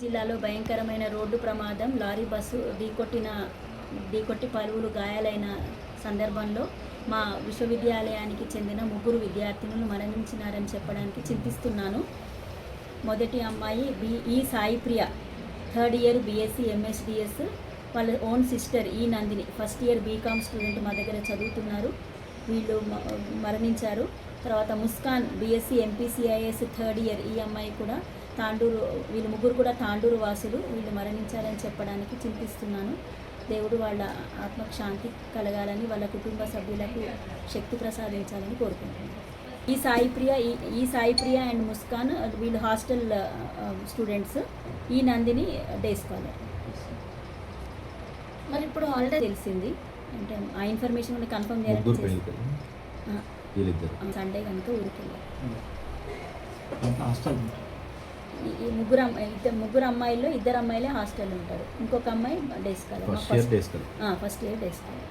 జిల్లాలో భయంకరమైన రోడ్డు ప్రమాదం లారీ బస్సు ఢీకొట్టిన ఢీకొట్టి పలువురు గాయాలైన సందర్భంలో మా విశ్వవిద్యాలయానికి చెందిన ముగ్గురు విద్యార్థినులు మరణించినారని చెప్పడానికి చింతిస్తున్నాను. మొదటి అమ్మాయి B E Sai Priya third year BSc MSDS వాళ్ళ ఓన్ సిస్టర్ ఈ Nandini. First year BCom student మా దగ్గర చదువుతున్నారు. వీళ్ళు మ- మరణించారు. తర్వాత Muskan BSc MPCIS third year ఈ అమ్మాయి కూడా తాండూరు వీళ్ళు ముగ్గురు కూడా తాండూరు వాసులు. వీళ్ళు మరణించారని చెప్పడానికి చింతిస్తున్నాను. దేవుడు వాళ్ళ ఆత్మకు శాంతి కలగాలని వాళ్ళ కుటుంబ సభ్యులకు శక్తి ప్రసాదించాలని కోరుకుంటున్నాను. ఈ సాయి ప్రియ ఈ- ఈ సాయి ప్రియ అండ్ ముస్కాన్ వీళ్ళు హాస్టల్ స్టూడెంట్స్. ఈ నందిని డే స్కాలర్. మరి ఇప్పుడు హాలిడే తెలిసింది. అంటే ఆ ఇన్ఫర్మేషన్ కూడా కన్ఫర్మ్ ముగ్గురు చేయాలి పెళ్ళికి వీళ్ళిద్దరు. సండే కనుక ఊరికి హాస్టల్ ఈ- ముగ్గురు అమ్మాయి ఇద్దరు ముగ్గురు అమ్మాయిల్లో ఇద్దరు అమ్మాయిలే హాస్టల్ ఉంటారు. ఇంకొక అమ్మాయి day scholar first year days కదా